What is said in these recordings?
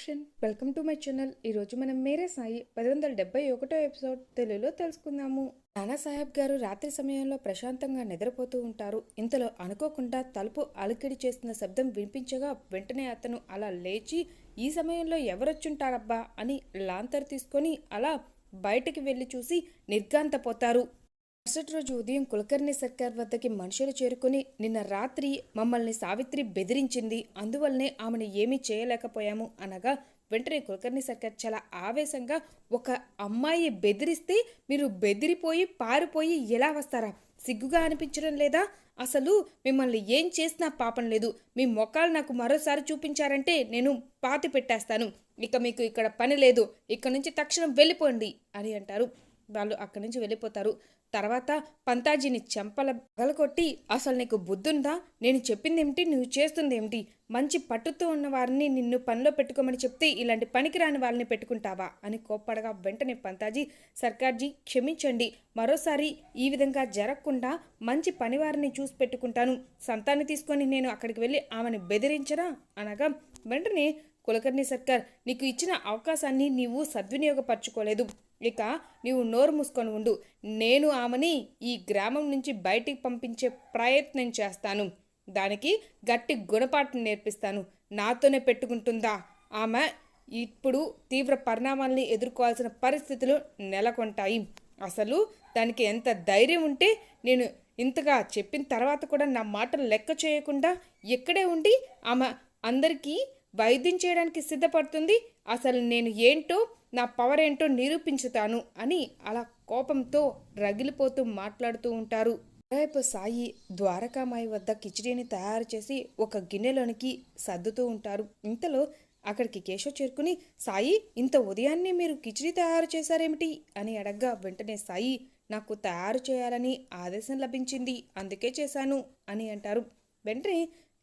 Friend welcome to my channel. ఈరోజు మనం మేరే సాయి పది వందల డెబ్బై ఒకటో ఎపిసోడ్ తెలుగులో తెలుసుకుందాము. నానా సాహెబ్ గారు రాత్రి సమయంలో ప్రశాంతంగా నిద్రపోతూ ఉంటారు. ఇంతలో అనుకోకుండా తలుపు అలికిడి చేస్తున్న శబ్దం వినిపించగా వెంటనే అతను అలా లేచి ఈ సమయంలో ఎవరొచ్చుంటారబ్బా? అని లాంతర్ తీసుకొని అలా బయటికి వెళ్ళి చూసి నిర్గాంతపోతారు మరుసటి రోజు ఉదయం కులకర్ణి సర్కార్ వద్దకి మనుషులు చేరుకుని నిన్న రాత్రి మమ్మల్ని సావిత్రి బెదిరించింది. అందువల్లనే ఆమెను ఏమీ చేయలేకపోయాము అనగా వెంటనే కులకర్ణి సర్కార్ చాలా ఆవేశంగా ఒక అమ్మాయి బెదిరిస్తే మీరు బెదిరిపోయి పారిపోయి ఎలా వస్తారా? సిగ్గుగా అనిపించడం లేదా? అసలు మిమ్మల్ని ఏం చేసినా పాపం లేదు. మీ మొక్కలు నాకు మరోసారి చూపించారంటే నేను పాతి పెట్టేస్తాను. ఇక మీకు ఇక్కడ పని లేదు. ఇక్కడ నుంచి తక్షణం వెళ్ళిపోండి అని అంటారు. వాళ్ళు అక్కడి నుంచి వెళ్ళిపోతారు. తర్వాత పంతాజీని చెంపల పగలకొట్టి అసలు నీకు బుద్ధుందా? నేను చెప్పింది ఏమిటి నువ్వు చేస్తుందేమిటి? మంచి పట్టుతో ఉన్న వారిని నిన్ను పనిలో పెట్టుకోమని చెప్తే ఇలాంటి పనికిరాని వాళ్ళని పెట్టుకుంటావా? అని కోప్పడగా వెంటనే పంతాజీ సర్కార్జీ క్షమించండి. మరోసారి ఈ విధంగా జరగకుండా మంచి పనివారిని చూసి పెట్టుకుంటాను. సంతాన్ని తీసుకొని నేను అక్కడికి వెళ్ళి ఆమెను బెదిరించరా? అనగా వెంటనే కులకర్ణి సర్కార్ నీకు ఇచ్చిన అవకాశాన్ని నీవు సద్వినియోగపరచుకోలేదు. ఇక నీవు నోరు మూసుకొని ఉండు. నేను ఆమెని ఈ గ్రామం నుంచి బయటికి పంపించే ప్రయత్నం చేస్తాను. దానికి గట్టి గుణపాఠం నేర్పిస్తాను. నాతోనే పెట్టుకుంటుందా? ఆమె ఇప్పుడు తీవ్ర పరిణామాల్ని ఎదుర్కోవాల్సిన పరిస్థితులు నెలకొంటాయి. అసలు దానికి ఎంత ధైర్యం ఉంటే నేను ఇంతగా చెప్పిన తర్వాత కూడా నా మాటలు లెక్క చేయకుండా ఎక్కడే ఉండి ఆమె అందరికీ వైద్యం చేయడానికి సిద్ధపడుతుంది. అసలు నేను ఏంటో నా పవర్ ఏంటో నిరూపించుతాను అని అలా కోపంతో రగిలిపోతూ మాట్లాడుతూ ఉంటారు. రేపు సాయి ద్వారకామాయి వద్ద కిచిడీని తయారు చేసి ఒక గిన్నెలోనికి సర్దుతూ ఉంటారు. ఇంతలో అక్కడికి కేశవ్ చేరుకుని సాయి ఇంత ఉదయాన్నే మీరు కిచిడీ తయారు చేశారేమిటి? అని అడగ్గా వెంటనే సాయి నాకు తయారు చేయాలని ఆదేశం లభించింది అందుకే చేశాను అని అంటారు. వెంటనే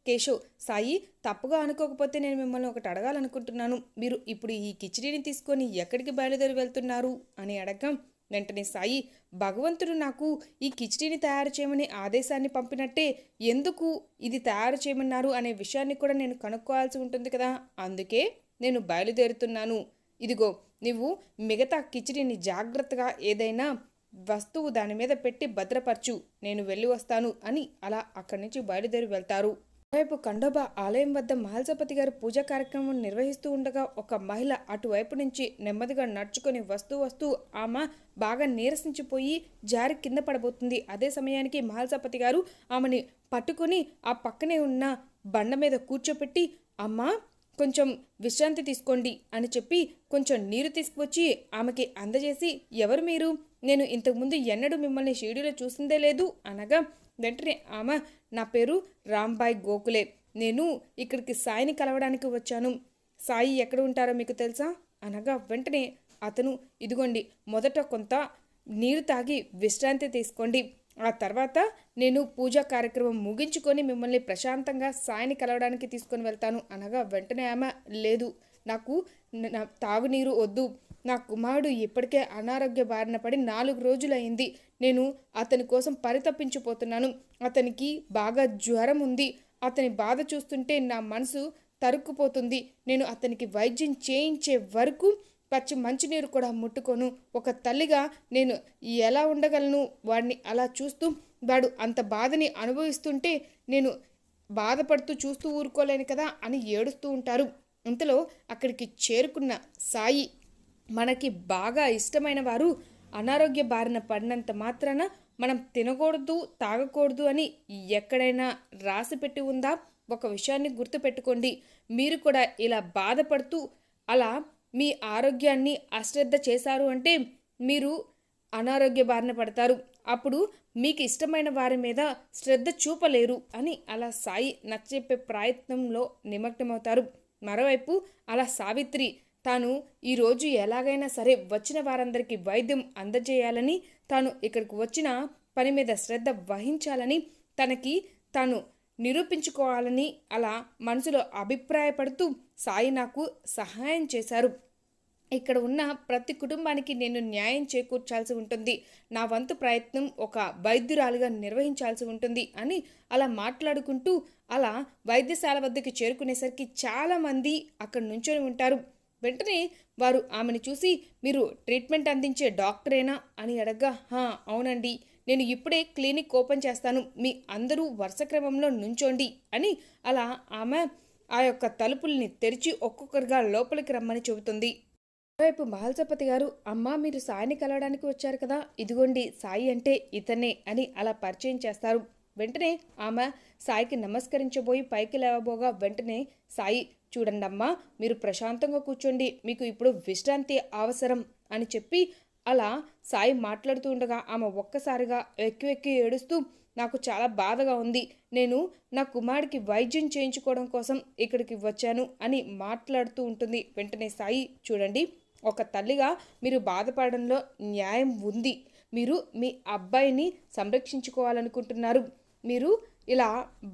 కేశవ్ సాయి తప్పుగా అనుకోకపోతే నేను మిమ్మల్ని ఒకటి అడగాలనుకుంటున్నాను. మీరు ఇప్పుడు ఈ కిచిడీని తీసుకొని ఎక్కడికి బయలుదేరి వెళ్తున్నారు? అని అడగం వెంటనే సాయి భగవంతుడు నాకు ఈ కిచిడీని తయారు చేయమని ఆదేశాన్ని పంపినట్టే ఎందుకు ఇది తయారు చేయమన్నారు అనే విషయాన్ని కూడా నేను కనుక్కోవాల్సి ఉంటుంది కదా? అందుకే నేను బయలుదేరుతున్నాను. ఇదిగో నువ్వు మిగతా కిచిడీని జాగ్రత్తగా ఏదైనా వస్తువు దాని మీద పెట్టి భద్రపరచు. నేను వెళ్ళి వస్తాను అని అలా అక్కడి నుంచి బయలుదేరి వెళ్తారు. వైపు ఖండోబా ఆలయం వద్ద మహల్సపతి గారు పూజా కార్యక్రమం నిర్వహిస్తూ ఉండగా ఒక మహిళ అటువైపు నుంచి నెమ్మదిగా నడుచుకొని వస్తూ వస్తూ ఆమె బాగా నీరసించిపోయి జారి కింద పడబోతుంది. అదే సమయానికి మహల్సపతి గారు ఆమెని పట్టుకొని ఆ పక్కనే ఉన్న బండ మీద కూర్చోపెట్టి అమ్మా కొంచెం విశ్రాంతి తీసుకోండి అని చెప్పి కొంచెం నీరు తీసుకువచ్చి ఆమెకి అందజేసి ఎవరు మీరు? నేను ఇంతకుముందు ఎన్నడూ మిమ్మల్ని షిరిడీలో చూసిందే లేదు అనగా వెంటనే ఆమె నా పేరు రాంబాయ్ గోకులే. నేను ఇక్కడికి సాయిని కలవడానికి వచ్చాను. సాయి ఎక్కడ ఉంటారో మీకు తెలుసా? అనగా వెంటనే అతను ఇదిగోండి మొదట కొంత నీరు తాగి విశ్రాంతి తీసుకోండి. ఆ తర్వాత నేను పూజా కార్యక్రమం ముగించుకొని మిమ్మల్ని ప్రశాంతంగా సాయిని కలవడానికి తీసుకొని వెళ్తాను. అనగా వెంటనే ఆమె లేదు. నాకు నా తాగునీరు వద్దు. నా కుమారుడు ఇప్పటికే అనారోగ్య బారిన పడి నాలుగు రోజులైంది. నేను అతని కోసం పరితపించిపోతున్నాను. అతనికి బాగా జ్వరం ఉంది. అతని బాధ చూస్తుంటే నా మనసు తరుక్కుపోతుంది. నేను అతనికి వైద్యం చేయించే వరకు పచ్చి మంచినీరు కూడా ముట్టుకోను. ఒక తల్లిగా నేను ఎలా ఉండగలను? వాడిని అలా చూస్తూ వాడు అంత బాధని అనుభవిస్తుంటే నేను బాధపడుతూ చూస్తూ ఊరుకోలేను కదా అని ఏడుస్తూ ఉంటారు. ఇంతలో అక్కడికి చేరుకున్న సాయి మనకి బాగా ఇష్టమైన వారు అనారోగ్య బారిన పడినంత మాత్రాన మనం తినకూడదు తాగకూడదు అని ఎక్కడైనా రాసి పెట్టి ఉందా? ఒక విషయాన్ని గుర్తుపెట్టుకోండి మీరు కూడా ఇలా బాధపడుతూ అలా మీ ఆరోగ్యాన్ని అశ్రద్ధ చేశారు అంటే మీరు అనారోగ్య బారిన పడతారు. అప్పుడు మీకు ఇష్టమైన వారి మీద శ్రద్ధ చూపలేరు అని అలా సాయి నచ్చచెప్పే ప్రయత్నంలో నిమగ్నమవుతారు. మరోవైపు అలా సావిత్రి తాను ఈరోజు ఎలాగైనా సరే వచ్చిన వారందరికీ వైద్యం అందజేయాలని తాను ఇక్కడికి వచ్చిన పని మీద శ్రద్ధ వహించాలని తనకి తాను నిరూపించుకోవాలని అలా మనసులో అభిప్రాయపడుతూ సాయి నాకు సహాయం చేశారు. ఇక్కడ ఉన్న ప్రతి కుటుంబానికి నేను న్యాయం చేకూర్చాల్సి ఉంటుంది. నా వంతు ప్రయత్నం ఒక వైద్యురాలుగా నిర్వహించాల్సి ఉంటుంది అని అలా మాట్లాడుకుంటూ అలా వైద్యశాల వద్దకు చేరుకునేసరికి చాలామంది అక్కడ నుంచొని ఉంటారు. వెంటనే వారు ఆమెను చూసి మీరు ట్రీట్మెంట్ అందించే డాక్టరేనా అని అడగ్గా హా అవునండి. నేను ఇప్పుడే క్లినిక్ ఓపెన్ చేస్తాను. మీ అందరూ వరుస క్రమంలో నుంచోండి అని అలా ఆమె ఆ యొక్క తలుపుల్ని తెరిచి ఒక్కొక్కరిగా లోపలికి రమ్మని చెబుతుంది. మరోవైపు మహల్సపతి గారు అమ్మా మీరు సాయిని కలవడానికి వచ్చారు కదా ఇదిగోండి సాయి అంటే ఇతనే అని అలా పరిచయం చేస్తారు. వెంటనే ఆమె సాయికి నమస్కరించబోయి పైకి లేవబోగా వెంటనే సాయి చూడండమ్మా మీరు ప్రశాంతంగా కూర్చోండి మీకు ఇప్పుడు విశ్రాంతి అవసరం అని చెప్పి అలా సాయి మాట్లాడుతూ ఉండగా ఆమె ఒక్కసారిగా వెక్కి ఎక్కి ఏడుస్తూ నాకు చాలా బాధగా ఉంది నేను నా కుమారుడికి వైద్యం చేయించుకోవడం కోసం ఇక్కడికి వచ్చాను అని మాట్లాడుతూ ఉంటుంది. వెంటనే సాయి చూడండి ఒక తల్లిగా మీరు బాధపడడంలో న్యాయం ఉంది. మీరు మీ అబ్బాయిని సంరక్షించుకోవాలనుకుంటున్నారు. మీరు ఇలా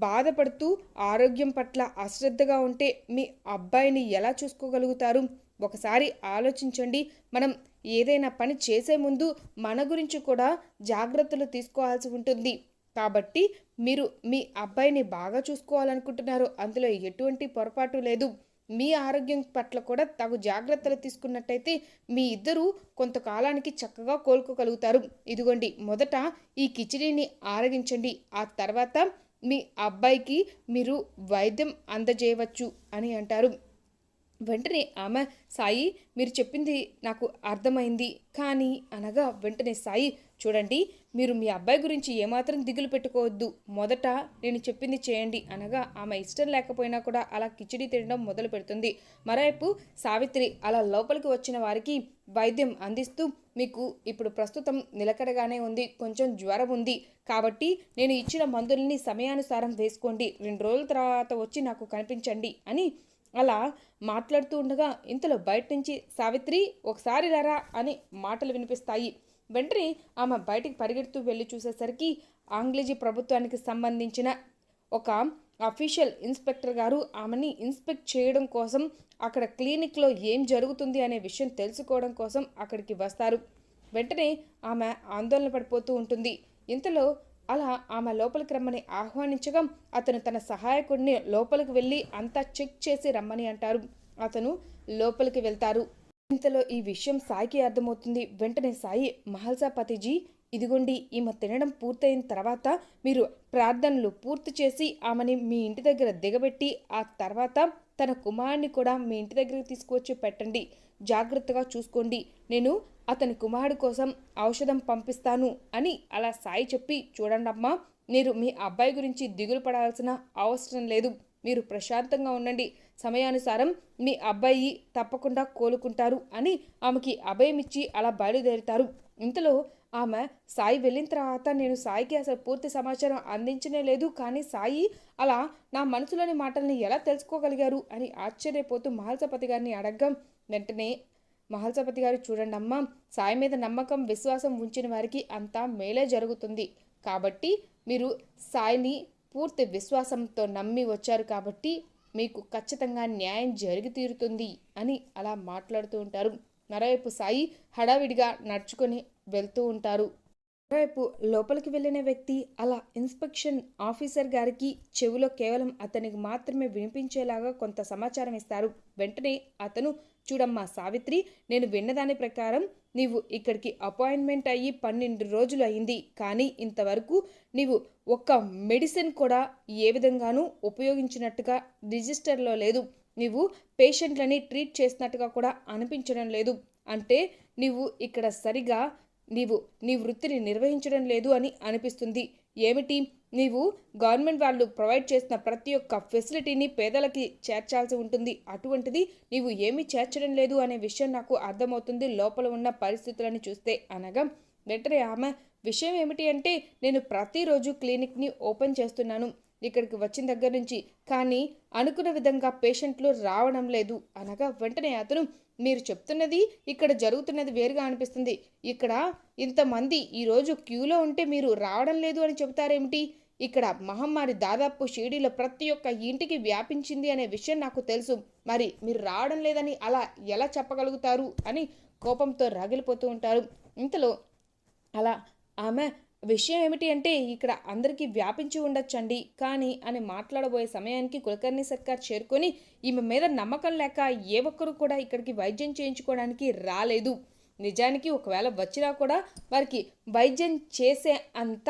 బాధపడుతూ ఆరోగ్యం పట్ల అశ్రద్ధగా ఉంటే మీ అబ్బాయిని ఎలా చూసుకోగలుగుతారు? ఒకసారి ఆలోచించండి. మనం ఏదైనా పని చేసే ముందు మన గురించి కూడా జాగ్రత్తలు తీసుకోవాల్సి ఉంటుంది. కాబట్టి మీరు మీ అబ్బాయిని బాగా చూసుకోవాలనుకుంటున్నారు. అందులో ఎటువంటి పొరపాటు లేదు. మీ ఆరోగ్యం పట్ల కూడా తగు జాగ్రత్తలు తీసుకున్నట్టయితే మీ ఇద్దరూ కొంతకాలానికి చక్కగా కోలుకోగలుగుతారు. ఇదిగోండి మొదట ఈ కిచిడీని ఆరగించండి. ఆ తర్వాత మీ అబ్బాయికి మీరు వైద్యం అందజేయవచ్చు అని అంటారు. వెంటనే ఆమె సాయి మీరు చెప్పింది నాకు అర్థమైంది. కానీ అనగా వెంటనే సాయి చూడండి మీరు మీ అబ్బాయి గురించి ఏమాత్రం దిగులు పెట్టుకోవద్దు. మొదట నేను చెప్పింది చేయండి అనగా ఆమె ఇష్టం లేకపోయినా కూడా అలా కిచిడి తినడం మొదలు పెడుతుంది. మరోవైపు సావిత్రి అలా లోపలికి వచ్చిన వారికి వైద్యం అందిస్తూ మీకు ఇప్పుడు ప్రస్తుతం నిలకడగానే ఉంది కొంచెం జ్వరం ఉంది. కాబట్టి నేను ఇచ్చిన మందుల్ని సమయానుసారం వేసుకోండి. రెండు రోజుల తర్వాత వచ్చి నాకు కనిపించండి అని అలా మాట్లాడుతూ ఉండగా ఇంతలో బయట నుంచి సావిత్రి ఒకసారి రారా అని మాటలు వినిపిస్తాయి. వెంటనే ఆమె బయటికి పరిగెడుతూ వెళ్ళి చూసేసరికి ఆంగ్లేజీ ప్రభుత్వానికి సంబంధించిన ఒక అఫీషియల్ ఇన్స్పెక్టర్ గారు ఆమెని ఇన్స్పెక్ట్ చేయడం కోసం అక్కడ క్లినిక్లో ఏం జరుగుతుంది అనే విషయం తెలుసుకోవడం కోసం అక్కడికి వస్తారు. వెంటనే ఆమె ఆందోళన పడిపోతూ ఉంటుంది. ఇంతలో అలా ఆమె లోపలికి రమ్మని ఆహ్వానించగా అతను తన సహాయకుడిని లోపలికి వెళ్ళి అంతా చెక్ చేసి రమ్మని అంటారు. అతను లోపలికి వెళ్తారు. ఇంతలో ఈ విషయం సాయికి అర్థమవుతుంది. వెంటనే సాయి మహల్సాపతిజీ ఇదిగోండి ఈమె తినడం పూర్తయిన తర్వాత మీరు ప్రార్థనలు పూర్తి చేసి ఆమెని మీ ఇంటి దగ్గర దిగబెట్టి ఆ తర్వాత తన కుమారుని కూడా మీ ఇంటి దగ్గరికి తీసుకువచ్చి పెట్టండి. జాగ్రత్తగా చూసుకోండి. నేను అతని కుమారుడు కోసం ఔషధం పంపిస్తాను అని అలా సాయి చెప్పి చూడండమ్మా మీరు మీ అబ్బాయి గురించి దిగులు పడాల్సిన అవసరం లేదు. మీరు ప్రశాంతంగా ఉండండి. సమయానుసారం మీ అబ్బాయి తప్పకుండా కోలుకుంటారు అని ఆమెకి అభయమిచ్చి అలా బయలుదేరుతారు. ఇంతలో ఆమె సాయి వెళ్ళిన తర్వాత నేను సాయికి అసలు పూర్తి సమాచారం అందించనే లేదు కానీ సాయి అలా నా మనసులోని మాటల్ని ఎలా తెలుసుకోగలిగారు అని ఆశ్చర్యపోతూ మహల్సపతి గారిని అడగం వెంటనే మహల్సపతి గారు చూడండి అమ్మా సాయి మీద నమ్మకం విశ్వాసం ఉంచిన వారికి అంతా మేలే జరుగుతుంది. కాబట్టి మీరు సాయిని పూర్తి విశ్వాసంతో నమ్మి వచ్చారు కాబట్టి మీకు ఖచ్చితంగా న్యాయం జరిగి తీరుతుంది అని అలా మాట్లాడుతూ ఉంటారు. మరోవైపు సాయి హడావిడిగా నడుచుకొని వెళ్తూ ఉంటారు. మరోవైపు లోపలికి వెళ్ళిన వ్యక్తి అలా ఇన్స్పెక్షన్ ఆఫీసర్ గారికి చెవిలో కేవలం అతనికి మాత్రమే వినిపించేలాగా కొంత సమాచారం ఇస్తారు. వెంటనే అతను చూడమ్మా సావిత్రి నేను విన్నదాని ప్రకారం నీవు ఇక్కడికి అపాయింట్మెంట్ అయ్యి పన్నెండు రోజులు అయింది. కానీ ఇంతవరకు నీవు ఒక్క మెడిసిన్ కూడా ఏ విధంగానూ ఉపయోగించినట్టుగా రిజిస్టర్లో లేదు. నీవు పేషెంట్లని ట్రీట్ చేసినట్టుగా కూడా అనిపించడం లేదు. అంటే నీవు ఇక్కడ సరిగా నీవు నీ వృత్తిని నిర్వహించడం లేదు అని అనిపిస్తుంది. ఏమిటి? నీవు గవర్నమెంట్ వాళ్ళు ప్రొవైడ్ చేసిన ప్రతి ఒక్క ఫెసిలిటీని పేదలకి చేర్చాల్సి ఉంటుంది. అటువంటిది నీవు ఏమీ చేర్చడం లేదు అనే విషయం నాకు అర్థమవుతుంది. లోపల ఉన్న పరిస్థితులను చూస్తే అనగా వెంటనే ఆమె విషయం ఏమిటి అంటే నేను ప్రతిరోజు క్లినిక్ని ఓపెన్ చేస్తున్నాను. ఇక్కడికి వచ్చిన దగ్గర నుంచి. కానీ అనుకున్న విధంగా పేషెంట్లు రావడం లేదు. అనగా వెంటనే అతను మీరు చెప్తున్నది ఇక్కడ జరుగుతున్నది వేరుగా అనిపిస్తుంది. ఇక్కడ ఇంతమంది ఈరోజు క్యూలో ఉంటే మీరు రావడం లేదు అని చెబుతారేమిటి? ఇక్కడ మహమ్మారి దాదాపు షిరిడీలో ప్రతి ఒక్క ఇంటికి వ్యాపించింది అనే విషయం నాకు తెలుసు. మరి మీరు రావడం లేదని అలా ఎలా చెప్పగలుగుతారు? అని కోపంతో రగిలిపోతూ ఉంటారు. ఇంతలో అలా ఆమె విషయం ఏమిటి అంటే ఇక్కడ అందరికీ వ్యాపించి ఉండొచ్చండి. కానీ అని మాట్లాడబోయే సమయానికి కులకర్ణి సర్కార్ చేరుకొని ఈమె మీద నమ్మకం లేక ఏ ఒక్కరు కూడా ఇక్కడికి వైద్యం చేయించుకోవడానికి రాలేదు. నిజానికి ఒకవేళ వచ్చినా కూడా వారికి వైద్యం చేసే అంత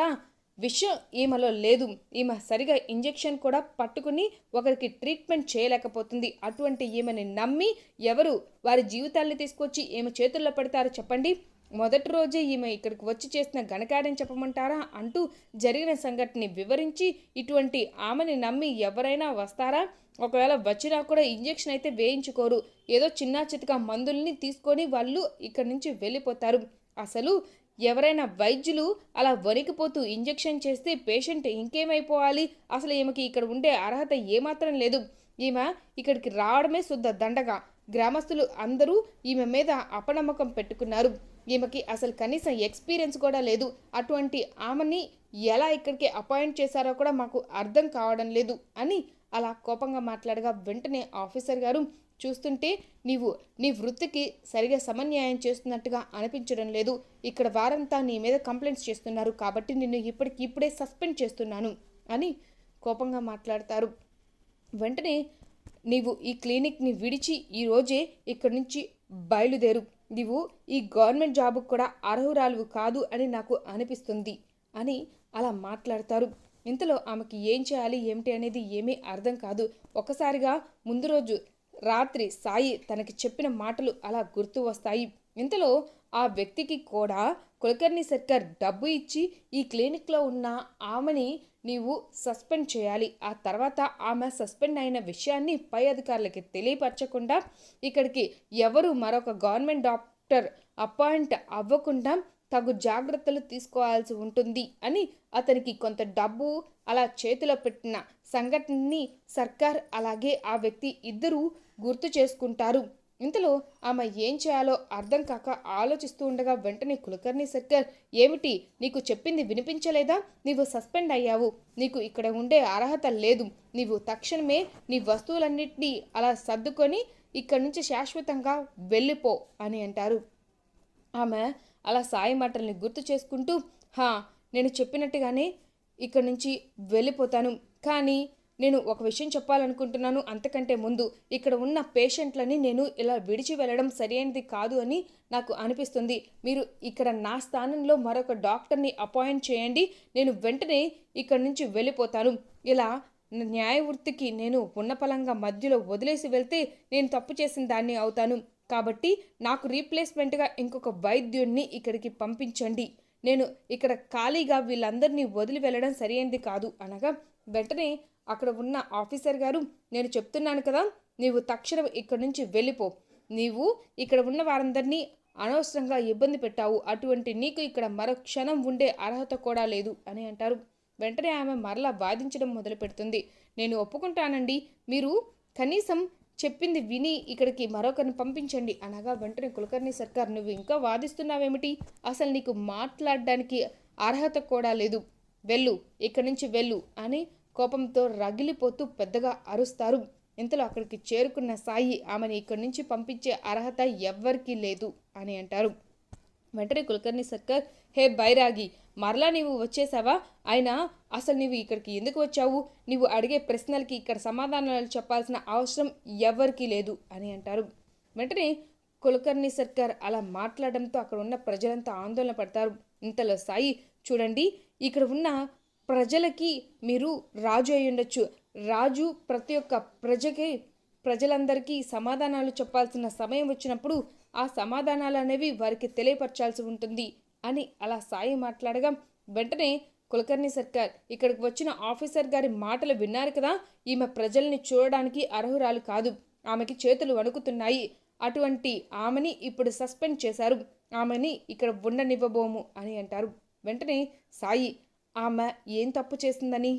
విషయం ఈమెలో లేదు. ఈమె సరిగా ఇంజెక్షన్ కూడా పట్టుకుని ఒకరికి ట్రీట్మెంట్ చేయలేకపోతుంది. అటువంటి ఈమెని నమ్మి ఎవరు వారి జీవితాల్ని తీసుకొచ్చి ఈమె చేతుల్లో పెడతారు చెప్పండి. మొదటి రోజే ఈమె ఇక్కడికి వచ్చి చేసిన ఘనకార్యం చెప్పమంటారా అంటూ జరిగిన సంఘటనని వివరించి ఇటువంటి ఆమెని నమ్మి ఎవరైనా వస్తారా? ఒకవేళ వచ్చినా కూడా ఇంజెక్షన్ అయితే వేయించుకోరు. ఏదో చిన్న చితక మందుల్ని తీసుకొని వాళ్ళు ఇక్కడి నుంచి వెళ్ళిపోతారు. అసలు ఎవరైనా వైద్యులు అలా వణికిపోతూ ఇంజెక్షన్ చేస్తే పేషెంట్ ఇంకేమైపోవాలి? అసలు ఈమెకి ఇక్కడ ఉండే అర్హత ఏమాత్రం లేదు. ఈమె ఇక్కడికి రావడమే శుద్ధ దండగా. గ్రామస్తులు అందరూ ఈమె మీద అపనమ్మకం పెట్టుకున్నారు. ఈమెకి అసలు కనీసం ఎక్స్పీరియన్స్ కూడా లేదు. అటువంటి ఆమెని ఎలా ఇక్కడికి అపాయింట్ చేశారో కూడా మాకు అర్థం కావడం లేదు అని అలా కోపంగా మాట్లాడగా వెంటనే ఆఫీసర్ గారు చూస్తుంటే నీవు నీ వృత్తికి సరిగా సమన్యాయం చేస్తున్నట్టుగా అనిపించడం లేదు. ఇక్కడ వారంతా నీ మీద కంప్లైంట్స్ చేస్తున్నారు కాబట్టి నిన్ను ఇప్పటికి ఇప్పుడే సస్పెండ్ చేస్తున్నాను అని కోపంగా మాట్లాడతారు. వెంటనే నీవు ఈ క్లినిక్ని విడిచి ఈరోజే ఇక్కడి నుంచి బయలుదేరు. నీవు ఈ గవర్నమెంట్ జాబుకు కూడా అర్హురాలు కాదు అని నాకు అనిపిస్తుంది అని అలా మాట్లాడతారు. ఇంతలో ఆమెకి ఏం చేయాలి ఏమిటి అనేది ఏమీ అర్థం కాదు. ఒకసారిగా ముందు రోజు రాత్రి సాయి తనకి చెప్పిన మాటలు అలా గుర్తు వస్తాయి. ఇంతలో ఆ వ్యక్తికి కూడా కులకర్ణి సర్కార్ డబ్బు ఇచ్చి ఈ క్లినిక్లో ఉన్న ఆమెని నీవు సస్పెండ్ చేయాలి. ఆ తర్వాత ఆమె సస్పెండ్ అయిన విషయాన్ని పై అధికారులకి తెలియపరచకుండా ఇక్కడికి ఎవరు మరొక గవర్నమెంట్ డాక్టర్ అపాయింట్ అవ్వకుండా తగు జాగ్రత్తలు తీసుకోవాల్సి ఉంటుంది అని అతనికి కొంత డబ్బు అలా చేతిలో పెట్టిన సంఘటనని సర్కార్ అలాగే ఆ వ్యక్తి ఇద్దరూ గుర్తు చేసుకుంటారు. ఇంతలో ఆమె ఏం చేయాలో అర్థం కాక ఆలోచిస్తూ ఉండగా వెంటనే కులకర్ణి సర్కార్ ఏమిటి? నీకు చెప్పింది వినిపించలేదా? నీవు సస్పెండ్ అయ్యావు. నీకు ఇక్కడ ఉండే అర్హత లేదు. నీవు తక్షణమే నీ వస్తువులన్నింటినీ అలా సర్దుకొని ఇక్కడి నుంచి శాశ్వతంగా వెళ్ళిపో అని అంటారు. ఆమె అలా సాయి మాటల్ని గుర్తు చేసుకుంటూ హా నేను చెప్పినట్టుగానే ఇక్కడి నుంచి వెళ్ళిపోతాను. కానీ నేను ఒక విషయం చెప్పాలనుకుంటున్నాను. అంతకంటే ముందు ఇక్కడ ఉన్న పేషెంట్లని నేను ఇలా విడిచి వెళ్ళడం సరైనది కాదు అని నాకు అనిపిస్తుంది. మీరు ఇక్కడ నా స్థానంలో మరొక డాక్టర్ని అపాయింట్ చేయండి. నేను వెంటనే ఇక్కడ నుంచి వెళ్ళిపోతాను. ఇలా న్యాయవృత్తికి నేను ఉన్నపలంగా మధ్యలో వదిలేసి వెళ్తే నేను తప్పు చేసిన దాన్ని అవుతాను. కాబట్టి నాకు రీప్లేస్మెంట్గా ఇంకొక వైద్యుడిని ఇక్కడికి పంపించండి. నేను ఇక్కడ ఖాళీగా వీళ్ళందరినీ వదిలి వెళ్ళడం సరైనది కాదు అనగా వెంటనే అక్కడ ఉన్న ఆఫీసర్ గారు నేను చెప్తున్నాను కదా నీవు తక్షణం ఇక్కడి నుంచి వెళ్ళిపో. నీవు ఇక్కడ ఉన్న వారందరినీ అనవసరంగా ఇబ్బంది పెట్టావు. అటువంటి నీకు ఇక్కడ మరో క్షణం ఉండే అర్హత కూడా లేదు అని అంటారు. వెంటనే ఆమె మరలా వాదించడం మొదలు పెడుతుంది నేను ఒప్పుకుంటానండి. మీరు కనీసం చెప్పింది విని ఇక్కడికి మరొకరిని పంపించండి. అనగా వెంటనే కులకర్ణి సర్కార్ నువ్వు ఇంకా వాదిస్తున్నావేమిటి? అసలు నీకు మాట్లాడడానికి అర్హత కూడా లేదు. వెళ్ళు ఇక్కడి నుంచి వెళ్ళు అని కోపంతో రగిలిపోతూ పెద్దగా అరుస్తారు. ఇంతలో అక్కడికి చేరుకున్న సాయి ఆమెను ఇక్కడి నుంచి పంపించే అర్హత ఎవ్వరికీ లేదు అని అంటారు. వెంటనే కులకర్ణి సర్కార్ హే బైరాగి మరలా నీవు వచ్చేసావా? ఆయన అసలు నీవు ఇక్కడికి ఎందుకు వచ్చావు? నీవు అడిగే ప్రశ్నలకి ఇక్కడ సమాధానాలు చెప్పాల్సిన అవసరం ఎవరికీ లేదు అని అంటారు. వెంటనే కులకర్ణి సర్కార్ అలా మాట్లాడడంతో అక్కడ ఉన్న ప్రజలంతా ఆందోళన పడతారు. ఇంతలో సాయి చూడండి ఇక్కడ ఉన్న ప్రజలకి మీరు రాజు అయి ఉండొచ్చు. రాజు ప్రతి ఒక్క ప్రజకి ప్రజలందరికీ సమాధానాలు చెప్పాల్సిన సమయం వచ్చినప్పుడు ఆ సమాధానాలు అనేవి వారికి తెలియపరచాల్సి ఉంటుంది అని అలా సాయి మాట్లాడగా వెంటనే కులకర్ణి సర్కార్ ఇక్కడికి వచ్చిన ఆఫీసర్ గారి మాటలు విన్నారు కదా ఈమె ప్రజల్ని చూడడానికి అర్హురాలు కాదు. ఆమెకి చేతులు వణుకుతున్నాయి. అటువంటి ఆమెని ఇప్పుడు సస్పెండ్ చేశారు. ఆమెని ఇక్కడ ఉండనివ్వబోము అని అంటారు. వెంటనే సాయి ఆమె ఏం తప్పు చేసిందని?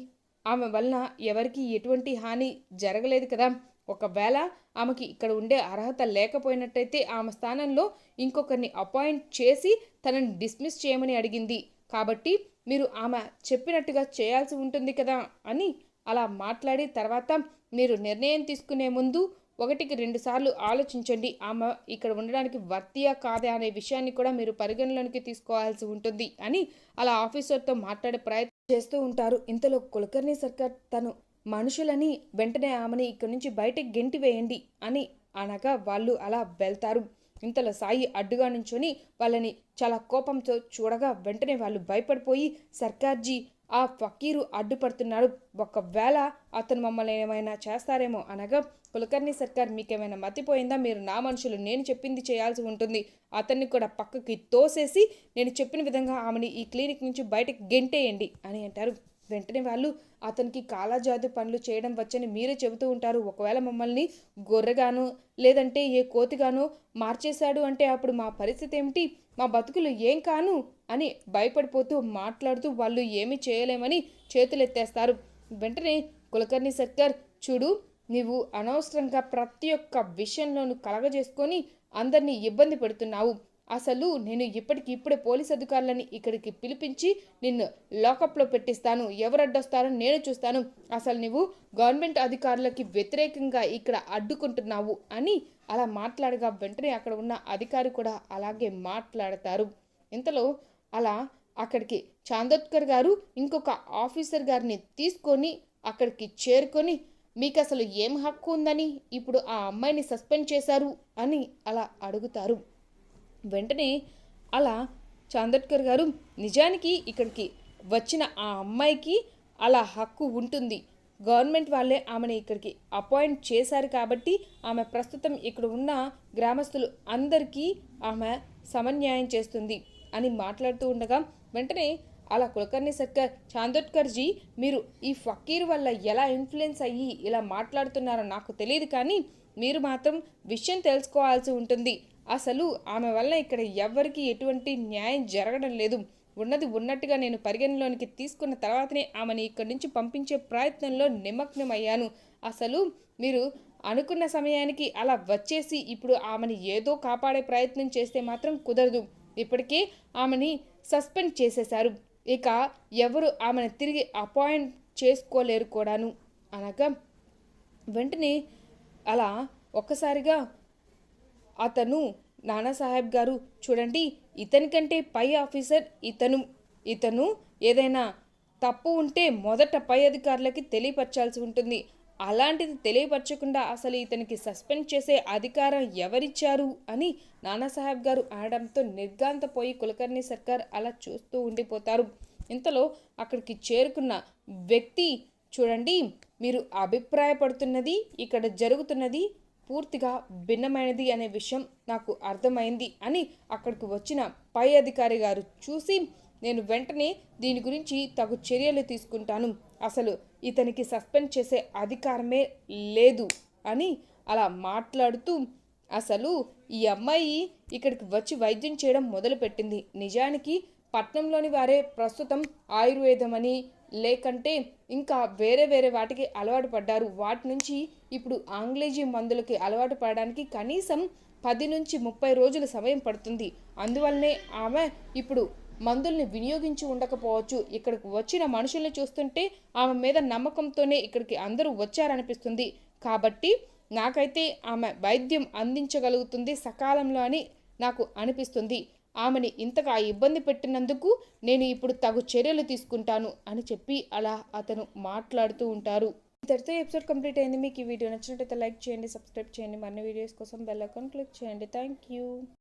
ఆమె వలన ఎవరికి ఎటువంటి హాని జరగలేదు కదా. ఒకవేళ ఆమెకి ఇక్కడ ఉండే అర్హత లేకపోయినట్టయితే ఆమె స్థానంలో ఇంకొకరిని అపాయింట్ చేసి తనని డిస్మిస్ చేయమని అడిగింది. కాబట్టి మీరు ఆమె చెప్పినట్టుగా చేయాల్సి ఉంటుంది కదా అని అలా మాట్లాడి తర్వాత మీరు నిర్ణయం తీసుకునే ముందు ఒకటికి రెండు సార్లు ఆలోచించండి. ఆమె ఇక్కడ ఉండడానికి వర్తియా కాదా అనే విషయాన్ని కూడా మీరు పరిగణలోనికి తీసుకోవాల్సి ఉంటుంది అని అలా ఆఫీసర్తో మాట్లాడే ప్రయత్నం చేస్తూ ఉంటారు. ఇంతలో కులకర్ణి సర్కార్ తను మనుషులని వెంటనే ఆమెని ఇక్కడి నుంచి బయటకు గెంటి వేయండి అని అనగా వాళ్ళు అలా వెళ్తారు. ఇంతలో సాయి అడ్డుగా నుంచొని వాళ్ళని చాలా కోపంతో చూడగా వెంటనే వాళ్ళు భయపడిపోయి సర్కార్జీ ఆ ఫకీరు అడ్డుపడుతున్నాడు. ఒకవేళ అతను మమ్మల్ని ఏమైనా చేస్తారేమో అనగా కులకర్ణి సర్కార్ మీకేమైనా మతిపోయిందా? మీరు నా మనుషులు నేను చెప్పింది చేయాల్సి ఉంటుంది. అతన్ని కూడా పక్కకి తోసేసి నేను చెప్పిన విధంగా ఆమెని ఈ క్లినిక్ నుంచి బయటకు గెంటేయండి అని అంటారు. వెంటనే వాళ్ళు అతనికి కాలాజాదు పనులు చేయడం వచ్చని మీరే చెబుతూ ఉంటారు. ఒకవేళ మమ్మల్ని గొర్రెగాను లేదంటే ఏ కోతిగానో మార్చేశాడు అంటే అప్పుడు మా పరిస్థితి ఏమిటి? మా బతుకులు ఏం కాను? అని భయపడిపోతూ మాట్లాడుతూ వాళ్ళు ఏమీ చేయలేమని చేతులెత్తేస్తారు. వెంటనే కులకర్ణి సర్కార్ చూడు నీవు అనవసరంగా ప్రతి ఒక్క విషయంలోనూ కలగజేసుకొని అందరినీ ఇబ్బంది పెడుతున్నావు. అసలు నేను ఇప్పటికిప్పుడే పోలీస్ అధికారులని ఇక్కడికి పిలిపించి నిన్ను లాకప్లో పెట్టిస్తాను. ఎవరు అడ్డొస్తారో నేను చూస్తాను. అసలు నువ్వు గవర్నమెంట్ అధికారులకి వ్యతిరేకంగా ఇక్కడ అడ్డుకుంటున్నావు అని అలా మాట్లాడగా వెంటనే అక్కడ ఉన్న అధికారి కూడా అలాగే మాట్లాడతారు. ఇంతలో అలా అక్కడికి చాందోత్కర్ గారు ఇంకొక ఆఫీసర్ గారిని తీసుకొని అక్కడికి చేరుకొని మీకు అసలు ఏం హక్కు ఉందని? ఇప్పుడు ఆ అమ్మాయిని సస్పెండ్ చేశారు అని అలా అడుగుతారు. వెంటనే అలా చాందట్కర్ గారు నిజానికి ఇక్కడికి వచ్చిన ఆ అమ్మాయికి అలా హక్కు ఉంటుంది. గవర్నమెంట్ వాళ్ళే ఆమెను ఇక్కడికి అపాయింట్ చేశారు కాబట్టి ఆమె ప్రస్తుతం ఇక్కడ ఉన్న గ్రామస్తులు అందరికీ ఆమె సమన్యాయం చేస్తుంది అని మాట్లాడుతూ ఉండగా వెంటనే అలా కులకర్ణి సర్కార్ చాందోట్కర్జీ మీరు ఈ ఫకీర్ వల్ల ఎలా ఇన్ఫ్లుయెన్స్ అయ్యి ఇలా మాట్లాడుతున్నారో నాకు తెలియదు కానీ మీరు మాత్రం విషయం తెలుసుకోవాల్సి ఉంటుంది. అసలు ఆమె వల్ల ఇక్కడ ఎవ్వరికి ఎటువంటి న్యాయం జరగడం లేదు. ఉన్నది ఉన్నట్టుగా నేను పరిగణలోనికి తీసుకున్న తర్వాతనే ఆమెను ఇక్కడి నుంచి పంపించే ప్రయత్నంలో నిమగ్నమయ్యాను. అసలు మీరు అనుకున్న సమయానికి అలా వచ్చేసి ఇప్పుడు ఆమెను ఏదో కాపాడే ప్రయత్నం చేస్తే మాత్రం కుదరదు. ఇప్పటికే ఆమెని సస్పెండ్ చేసేశారు. ఇక ఎవరు ఆమెను తిరిగి అపాయింట్ చేసుకోలేరు కూడాను. అనగా వెంటనే అలా ఒక్కసారిగా అతను నానాసాహెబ్ గారు చూడండి ఇతనికంటే పై ఆఫీసర్ ఇతను ఇతను ఏదైనా తప్పు ఉంటే మొదట పై అధికారులకి తెలియపరచాల్సి ఉంటుంది. అలాంటిది తెలియపరచకుండా అసలు ఇతనికి సస్పెండ్ చేసే అధికారం ఎవరిచ్చారు అని నానాసాహెబ్ గారు అనడంతో నిర్గాంతపోయి కులకర్ణి సర్కార్ అలా చూస్తూ ఉండిపోతారు. ఇంతలో అక్కడికి చేరుకున్న వ్యక్తి చూడండి మీరు అభిప్రాయపడుతున్నది ఇక్కడ జరుగుతున్నది పూర్తిగా భిన్నమైనది అనే విషయం నాకు అర్థమైంది అని అక్కడికి వచ్చిన పై అధికారి గారు చూసి నేను వెంటనే దీని గురించి తగు చర్యలు తీసుకుంటాను. అసలు ఇతనికి సస్పెండ్ చేసే అధికారమే లేదు అని అలా మాట్లాడుతూ అసలు ఈ అమ్మాయి ఇక్కడికి వచ్చి వైద్యం చేయడం మొదలుపెట్టింది. నిజానికి పట్నంలోని వారే ప్రస్తుతం ఆయుర్వేదం అని లేకంటే ఇంకా వేరే వేరే వాటికి అలవాటు పడ్డారు. వాటి నుంచి ఇప్పుడు ఆంగ్లేజీ మందులకి అలవాటు పడడానికి కనీసం పది నుంచి ముప్పై రోజుల సమయం పడుతుంది. అందువల్లనే ఆమె ఇప్పుడు మందుల్ని వినియోగించి ఉండకపోవచ్చు. ఇక్కడికి వచ్చిన మనుషుల్ని చూస్తుంటే ఆమె మీద నమ్మకంతోనే ఇక్కడికి అందరూ వచ్చారనిపిస్తుంది. కాబట్టి నాకైతే ఆమె వైద్యం అందించగలుగుతుంది సకాలంలో అని నాకు అనిపిస్తుంది. ఆమెని ఇంతగా ఇబ్బంది పెట్టినందుకు నేను ఇప్పుడు తగు చర్యలు తీసుకుంటాను అని చెప్పి అలా అతను మాట్లాడుతూ ఉంటారు. ఇంతటితో ఎపిసోడ్ కంప్లీట్ అయింది. మీకు ఈ వీడియో నచ్చినట్టయితే లైక్ చేయండి సబ్స్క్రైబ్ చేయండి. మరిన్ని వీడియోస్ కోసం బెల్ ఐకాన్ క్లిక్ చేయండి. Thank you